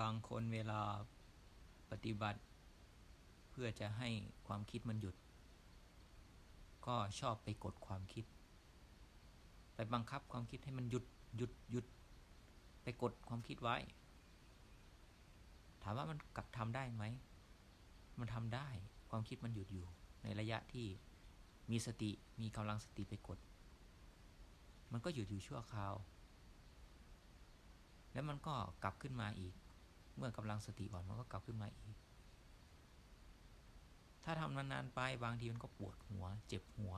บางคนเวลาปฏิบัติ เพื่อจะให้ความคิดมันหยุด ก็ชอบไปกดความคิด ไปบังคับความคิดให้มันหยุดหยุดหยุด ไปกดความคิดไว้ ถามว่ามันกลับทำได้ไหม มันทำได้ความคิดมันหยุดอยู่ ในระยะที่มีสติมีกำลังสติไปกด มันก็หยุดอยู่ชั่วคราว แล้วมันก็กลับขึ้นมาอีก เมื่อกำลังสติอ่อนมันก็กลับขึ้นมาอีก ถ้าทำนานๆไปบางทีมันก็ปวดหัว เจ็บหัว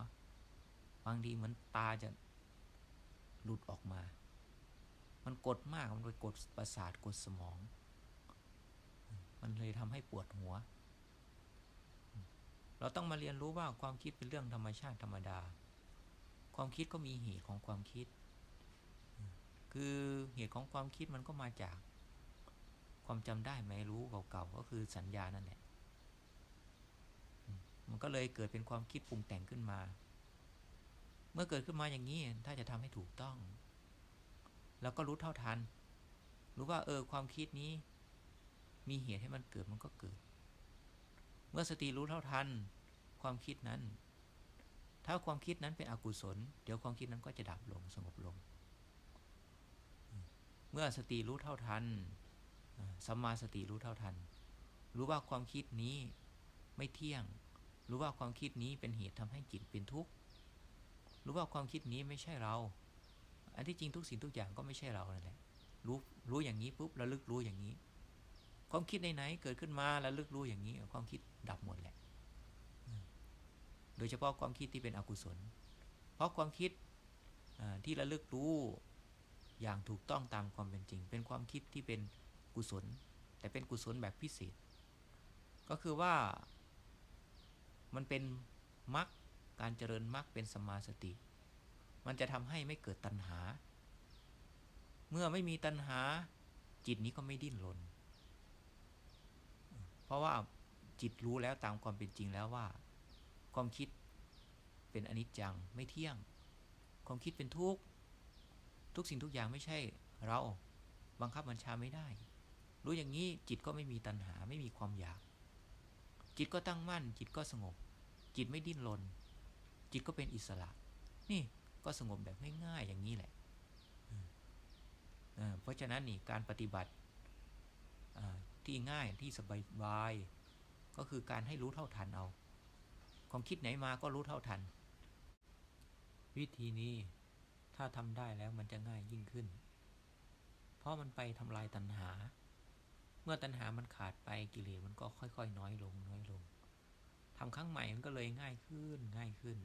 บางทีเหมือนตาจะหลุดออกมา มันกดมากมันไปกดประสาทกดสมอง มันเลยทำให้ปวดหัว เราต้องมาเรียนรู้ว่าความคิดเป็นเรื่องธรรมชาติธรรมดา ความคิดก็มีเหตุของความคิด คือเหตุของความคิดมันก็มาจาก ความจำได้ไหมรู้เก่าๆก็คือสัญญานั่นแหละ มันก็เลยเกิดเป็นความคิดปรุงแต่งขึ้นมา เมื่อเกิดขึ้นมาอย่างนี้ถ้าจะทำให้ถูกต้อง แล้วก็รู้เท่าทัน รู้ว่าเออความคิดนี้ มีเหตุให้มันเกิดมันก็เกิด เมื่อสติรู้เท่าทัน ความคิดนั้น ถ้าความคิดนั้นเป็นอกุศล เดี๋ยวความคิดนั้นก็จะดับลงสงบลง เมื่อสติรู้เท่าทัน สัมมาสติรู้เท่าทัน รู้ว่าความคิดนี้ไม่เที่ยง รู้ว่าความคิดนี้เป็นเหตุทำให้จิตเป็นทุกข์ รู้ว่าความคิดนี้ไม่ใช่เรา อันที่จริงทุกสิ่งทุกอย่างก็ไม่ใช่เรานั่นแหละ รู้รู้อย่างนี้ปุ๊บระลึกรู้อย่างนี้ ความคิดไหนๆเกิดขึ้นมาแล้วลึกรู้อย่างนี้ ความคิดดับหมดแหละ โดยเฉพาะความคิดที่เป็นอกุศล เพราะความคิดที่ระลึกรู้อย่างถูกต้องตามความเป็นจริง เป็นความคิดที่เป็น กุศล แต่เป็นกุศลแบบพิเศษ ก็คือว่ามันเป็นมรรคการเจริญมรรคเป็นสมาสติ มันจะทำให้ไม่เกิดตัณหา เมื่อไม่มีตัณหาจิตนี้ก็ไม่ดิ้นรนเพราะว่าจิตรู้แล้วตามความเป็นจริงแล้วว่า ความคิดเป็นอนิจจังไม่เที่ยง ความคิดเป็นทุกข์ทุกสิ่งทุกอย่างไม่ใช่เราบังคับบัญชาไม่ได้ รู้อย่างนี้จิตก็ไม่มีตัณหาไม่มีความอยาก จิตก็ตั้งมั่น จิตก็สงบ จิตไม่ดิ้นรนจิตก็เป็นอิสระ นี่ก็สงบแบบง่ายๆอย่างนี้แหละเพราะฉะนั้นนี่การปฏิบัติที่ง่ายที่สบายบาย ก็คือการให้รู้เท่าทันเอา ความคิดไหนมาก็รู้เท่าทัน วิธีนี้ถ้าทำได้แล้วมันจะง่ายยิ่งขึ้น เพราะมันไปทำลายตัณหา เมื่อตัณหามันขาดไปกิเลสมันก็ค่อย ๆ น้อยลงน้อยลงทำครั้งใหม่มันก็เลยง่ายขึ้นง่ายขึ้น